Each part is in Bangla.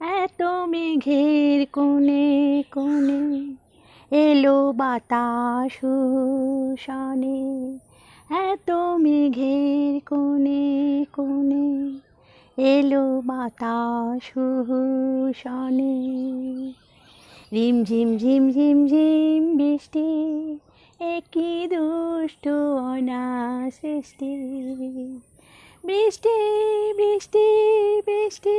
এত মেঘের কোণে কোণে এলো বাতাস শনে এত মেঘের কোণে কোণে এলো বাতাস শনে রিম ঝিম ঝিম ঝিম ঝিম বৃষ্টি, একই দুষ্ট অনাসৃষ্টি। বৃষ্টি বৃষ্টি বৃষ্টি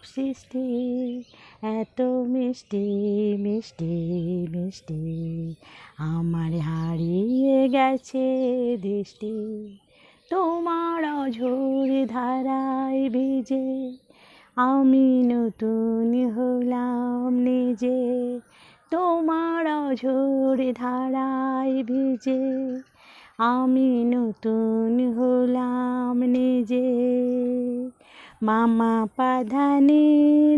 অপরূপ সৃষ্টি এত মিষ্টি মিষ্টি মিষ্টি। আমার হারিয়ে গেছে দৃষ্টি, তোমার অঝোর ধারায় ভিজে। আমি নতুন হলাম নিজে, তোমার অঝোর ধারায় ভিজে। আমি নতুন হলাম मामा पाधाने।